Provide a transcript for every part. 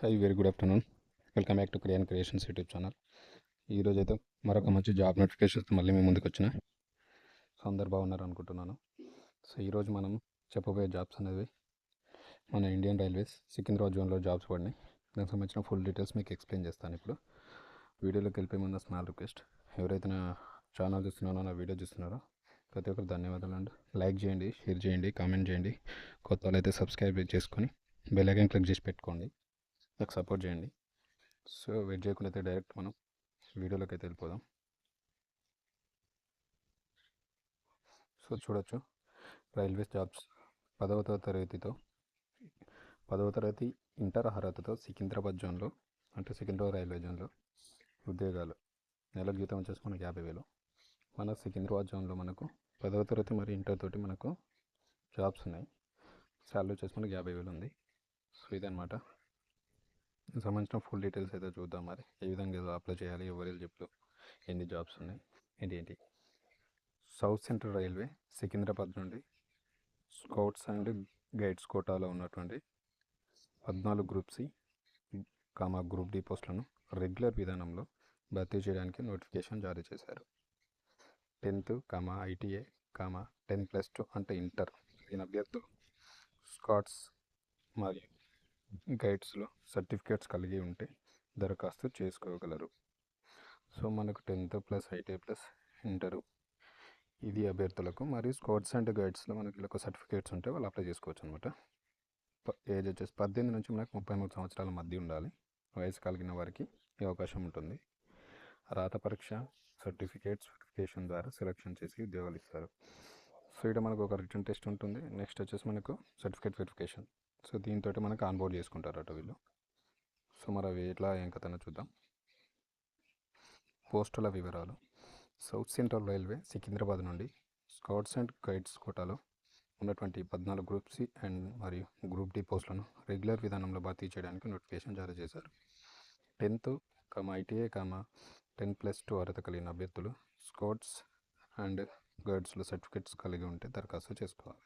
Hi very good afternoon welcome back to క్రియాన్ creations YouTube channel ఈరోజు అయితే మరొక మంచి జాబ్ నోటిఫికేషన్స్ మళ్ళీ మేము ముందుకు వచ్చిన సో అందరు బాగున్నారు అనుకుంటున్నాను. సో ఈరోజు మనం చెప్పబోయే జాబ్స్ అనేవి మన ఇండియన్ రైల్వేస్ సికింద్రాబాద్ జోన్లో జాబ్స్ పడినాయి. దానికి సంబంధించిన ఫుల్ డీటెయిల్స్ మీకు ఎక్స్ప్లెయిన్ చేస్తాను ఇప్పుడు. వీడియోలోకి వెళ్ళిపోయి ముందు స్మాల్ రిక్వెస్ట్ ఎవరైతే నా ఛానల్ చూస్తున్నారో నా వీడియో చూస్తున్నారో ప్రతి ఒక్కరు ధన్యవాదాలు అండి లైక్ చేయండి షేర్ చేయండి కామెంట్ చేయండి. కొత్త వాళ్ళు అయితే సబ్స్క్రైబ్ చేసుకొని బెల్ ఐకాన్ క్లిక్ చేసి పెట్టుకోండి. నాకు సపోర్ట్ చేయండి. సో వెయిట్ చేయకుండా అయితే డైరెక్ట్ మనం వీడియోలోకి అయితే వెళ్ళిపోదాం. సో చూడొచ్చు. రైల్వేస్ జాబ్స్ పదవ తరగతితో పదవ తరగతి ఇంటర్ అర్హతతో సికింద్రాబాద్ జోన్లో అంటే సికింద్రాబాద్ రైల్వే జోన్లో ఉద్యోగాలు. నెల జీతం వచ్చేసి మనకు యాభై వేలు. మన సికింద్రాబాద్ జోన్లో మనకు పదవ తరగతి మరి ఇంటర్ తోటి మనకు జాబ్స్ ఉన్నాయి. శాలరీ వచ్చేసి మనకు యాభై వేలు ఉంది. సో ఇదనమాట సంబంధించిన ఫుల్ డీటెయిల్స్ అయితే చూద్దాం మరి. ఏ విధంగా ఏదో అప్లై చేయాలి ఎవరు ఎలిజిబుల్ ఎన్ని జాబ్స్ ఉన్నాయి ఏంటి ఏంటి? సౌత్ సెంట్రల్ రైల్వే సికింద్రాబాద్ నుండి స్కౌట్స్ అండ్ గైడ్స్ కోటాలో ఉన్నటువంటి పద్నాలుగు group C comma group D పోస్టులను రెగ్యులర్ విధానంలో భర్తీ చేయడానికి నోటిఫికేషన్ జారీ చేశారు. Tenth comma ITA comma ten plus two అంటే ఇంటర్ ఈయన అభ్యర్థులు స్కాట్స్ మరియు గైడ్స్లో సర్టిఫికేట్స్ కలిగి ఉంటే దరఖాస్తు చేసుకోగలరు. సో మనకు tenth plus IT plus inter. ఇది అభ్యర్థులకు మరియు స్కౌట్స్ అండ్ గైడ్స్లో మనకి ఇలా సర్టిఫికేట్స్ ఉంటే వాళ్ళు అప్లై చేసుకోవచ్చు అనమాట ఏజ్ వచ్చేసి పద్దెనిమిది నుంచి మనకు ముప్పై మూడు సంవత్సరాల మధ్య ఉండాలి. వయసు కలిగిన వారికి ఈ అవకాశం ఉంటుంది. రాత పరీక్ష సర్టిఫికేట్స్ వెరిఫికేషన్ ద్వారా సెలెక్షన్ చేసి ఉద్యోగాలు ఇస్తారు. సో ఇక్కడ మనకు ఒక రిటర్న్ టెస్ట్ ఉంటుంది. నెక్స్ట్ వచ్చేసి మనకు సర్టిఫికేట్ వెరిఫికేషన్. సో దీంతో మనకు ఆన్బోర్డ్ చేసుకుంటారట వీళ్ళు. సో మరి అవి ఎట్లా ఏం కథనో చూద్దాం. పోస్టుల వివరాలు. సౌత్ సెంట్రల్ రైల్వే సికింద్రాబాద్ నుండి స్కౌట్స్ అండ్ గైడ్స్ కోటాలో ఉన్నటువంటి పద్నాలుగు గ్రూప్ సి అండ్ మరియు గ్రూప్ డి పోస్టులను రెగ్యులర్ విధానంలో భర్తీ చేయడానికి నోటిఫికేషన్ జారీ చేశారు. Tenth comma ITA comma ten plus two అర్హత కలిగిన అభ్యర్థులు స్కౌట్స్ అండ్ గైడ్స్లో సర్టిఫికేట్స్ కలిగి ఉంటే దరఖాస్తు చేసుకోవాలి.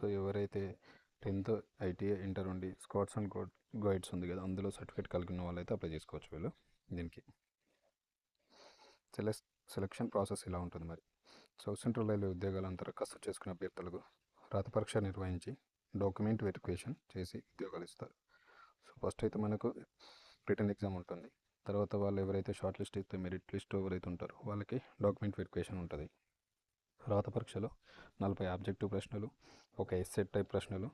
సో ఎవరైతే టెన్త్ ఐటీఐ ఇంటర్ ఉండి స్కాట్స్ అండ్ గైడ్స్ ఉంది కదా అందులో సర్టిఫికేట్ కలిగిన వాళ్ళైతే అప్లై చేసుకోవచ్చు వీళ్ళు దీనికి. సెలెక్ సెలక్షన్ ప్రాసెస్ ఇలా ఉంటుంది మరి? సౌత్ సెంట్రల్ రైల్వే ఉద్యోగాల దరఖాస్తు చేసుకున్న అభ్యర్థులకు రాత పరీక్ష నిర్వహించి డాక్యుమెంట్ వెరిఫికేషన్ చేసి ఉద్యోగాలు ఇస్తారు. సో ఫస్ట్ అయితే మనకు రిటర్న్ ఎగ్జామ్ ఉంటుంది. తర్వాత వాళ్ళు ఎవరైతే షార్ట్ లిస్ట్ ఇస్తే మెరిట్ లిస్ట్ ఎవరైతే ఉంటారో వాళ్ళకి డాక్యుమెంట్ వెరిఫికేషన్ ఉంటుంది. రాత పరీక్షలో నలభై ఆబ్జెక్టివ్ ప్రశ్నలు ఒక ఎస్సెట్ టైప్ ప్రశ్నలు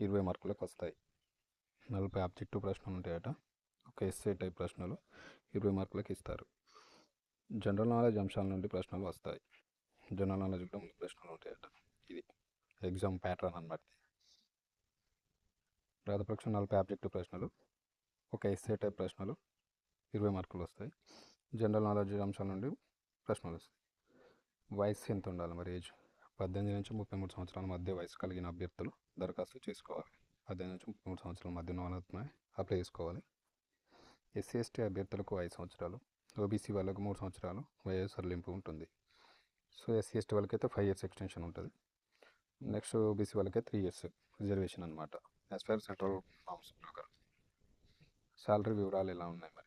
ఇరవై మార్కులకు వస్తాయి నలభై ఆబ్జెక్టివ్ ప్రశ్నలు ఉంటాయట. ఒక ఎస్ఏ టైప్ ప్రశ్నలు ఇరవై మార్కులకు ఇస్తారు జనరల్ నాలెడ్జ్ అంశాల నుండి ప్రశ్నలు వస్తాయి. జనరల్ నాలెడ్జ్ కూడా మూడు ప్రశ్నలు ఉంటాయట. ఇది ఎగ్జామ్ ప్యాటర్న్ అనమాట రాతపక్ష నలభై ఆబ్జెక్టివ్ ప్రశ్నలు ఒక ఎస్ఏ టైప్ ప్రశ్నలు ఇరవై మార్కులు వస్తాయి జనరల్ నాలెడ్జ్ అంశాల నుండి ప్రశ్నలు వస్తాయి. వయసు ఎంత ఉండాలి మరి ఏజ్? పద్దెనిమిది నుంచి ముప్పై మూడు సంవత్సరాల మధ్య వయసు కలిగిన అభ్యర్థులు దరఖాస్తు చేసుకోవాలి. పద్దెనిమిది నుంచి ముప్పై మూడు సంవత్సరాల మధ్య ఉన్న అప్లై చేసుకోవాలి. ఎస్సీ ఎస్టీ అభ్యర్థులకు ఐదు సంవత్సరాలు ఓబీసీ వాళ్ళకు మూడు సంవత్సరాలు వయసు సరళింపు ఉంటుంది. సో ఎస్సీ ఎస్టీ వాళ్ళకైతే ఫైవ్ ఇయర్స్ ఎక్స్టెన్షన్ ఉంటుంది. నెక్స్ట్ ఓబీసీ వాళ్ళకే త్రీ ఇయర్స్ రిజర్వేషన్ అనమాట యాజ్ పర్ సెంట్రల్ నామ్స్ ప్రకారం. శాలరీ వివరాలు ఎలా ఉన్నాయి మరి?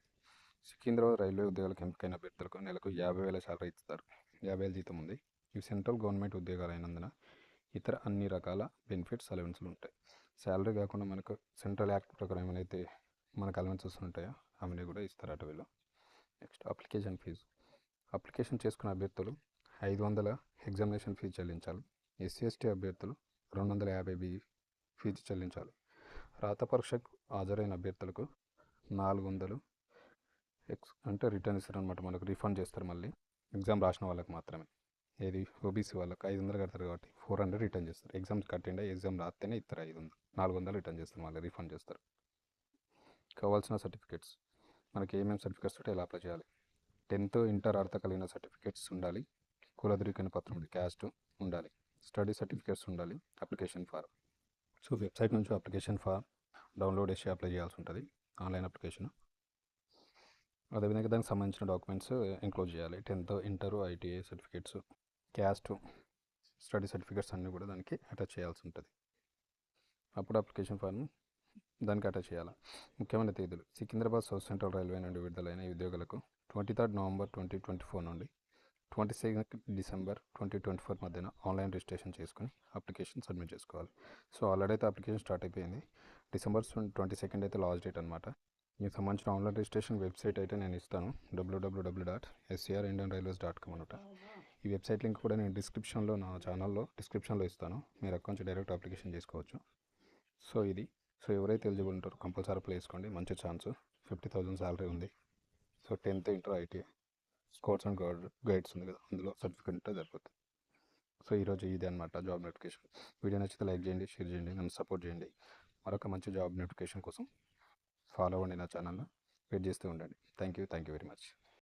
సికింద్రాబాద్ రైల్వే ఉద్యోగాలకు ఎంపికైన అభ్యర్థులకు నెలకు యాభై వేల శాలరీ ఇస్తారు. యాభై వేల జీతం ఉంది. ఇవి సెంట్రల్ గవర్నమెంట్ ఉద్యోగాలు అయినందున ఇతర అన్ని రకాల బెనిఫిట్స్ అలవెన్స్లు ఉంటాయి శాలరీ కాకుండా మనకు సెంట్రల్ యాక్ట్ ప్రకారం ఏమైతే మనకు అలవెన్సెస్ ఉంటాయో అవన్నీ కూడా ఇస్తారట వీళ్ళు నెక్స్ట్ అప్లికేషన్ ఫీజు. అప్లికేషన్ చేసుకున్న అభ్యర్థులు ఐదు వందల ఎగ్జామినేషన్ ఫీజు చెల్లించాలి. ఎస్సీ ఎస్టీ అభ్యర్థులు రెండు వందల యాభై బి ఫీజు చెల్లించాలి. రాత పరీక్షకు హాజరైన అభ్యర్థులకు నాలుగు వందలు ఎక్స్ అంటే రిటర్న్ ఇస్తారు అనమాట మనకు రిఫండ్ చేస్తారు మళ్ళీ. ఎగ్జామ్ రాసిన వాళ్ళకి మాత్రమే. ఏది? ఓబీసీ వాళ్ళకి ఐదు వందలు కడతారు కాబట్టి ఫోర్ హండ్రెడ్ రిటర్న్ చేస్తారు. ఎగ్జామ్స్ కట్టిండే ఎగ్జామ్ రాస్తేనే ఇస్తారు ఐదు వందలు నాలుగు వందలు రిటర్న్ చేస్తారు మళ్ళీ రిఫండ్ చేస్తారు. కావాల్సిన సర్టిఫికేట్స్. మనకి ఏమేమి సర్టిఫికేట్స్ ఉంటే ఎలా అప్లై చేయాలి. టెన్త్ ఇంటర్ అర్హత కలిగిన సర్టిఫికేట్స్ ఉండాలి. కుల ధృవీకరణ పత్రం ఉంది క్యాస్ట్ ఉండాలి. స్టడీ సర్టిఫికేట్స్ ఉండాలి. Application form. సో వెబ్సైట్ నుంచి అప్లికేషన్ ఫామ్ డౌన్లోడ్ చేసి అప్లై చేయాల్సి ఉంటుంది. Online application. అదేవిధంగా దానికి సంబంధించిన డాక్యుమెంట్స్ ఇంక్లోజ్ చేయాలి. Tenth inter ITI certificates. Caste study certificates అన్నీ కూడా దానికి అటాచ్ చేయాల్సి ఉంటుంది. అప్పుడు అప్లికేషన్ ఫామ్ దానికి అటాచ్ చేయాలి? ముఖ్యమైన తేదీలు. సికింద్రాబాద్ సౌత్ సెంట్రల్ రైల్వే నుండి విడుదలైన ఉద్యోగులకు twenty third November twenty twenty four నుండి twenty second December twenty twenty four మధ్యన ఆన్లైన్ రిజిస్ట్రేషన్ చేసుకుని అప్లికేషన్ సబ్మిట్ చేసుకోవాలి. సో ఆల్రెడీ అయితే అప్లికేషన్ స్టార్ట్ అయిపోయింది. డిసెంబర్ ట్వంటీ సెకండ్ అయితే లాస్ట్ డేట్ అనమాట మీకు సంబంధించిన ఆన్లైన్ రిజిస్ట్రేషన్ వెబ్సైట్ అయితే నేను ఇస్తాను. W W W dot SCR Indian Railways dot com అనమాట ఈ వెబ్సైట్ లింక్ కూడా నేను డిస్క్రిప్షన్లో నా ఛానల్లో డిస్క్రిప్షన్లో ఇస్తాను. మీరు అక్కడి నుంచి డైరెక్ట్ అప్లికేషన్ చేసుకోవచ్చు. సో ఇది. సో ఎవరైతే ఎలిజిబుల్ ఉంటారో కంపల్సరీ అప్లై చేసుకోండి. మంచి ఛాన్స్. ఫిఫ్టీ థౌసండ్ శాలరీ ఉంది. So tenth inter IT scouts and guide guides ఉంది కదా! అందులో సర్టిఫికేట్ ఉంటే సరిపోతుంది. సో ఈరోజు ఇదే అనమాట జాబ్ నోటిఫికేషన్. వీడియో నచ్చితే లైక్ చేయండి షేర్ చేయండి నన్ను సపోర్ట్ చేయండి. మరొక మంచి జాబ్ నోటిఫికేషన్ కోసం ఫాలో అవ్వండి నా ఛానల్లో వెయిట్ చేస్తూ ఉండండి. Thank you thank you very much.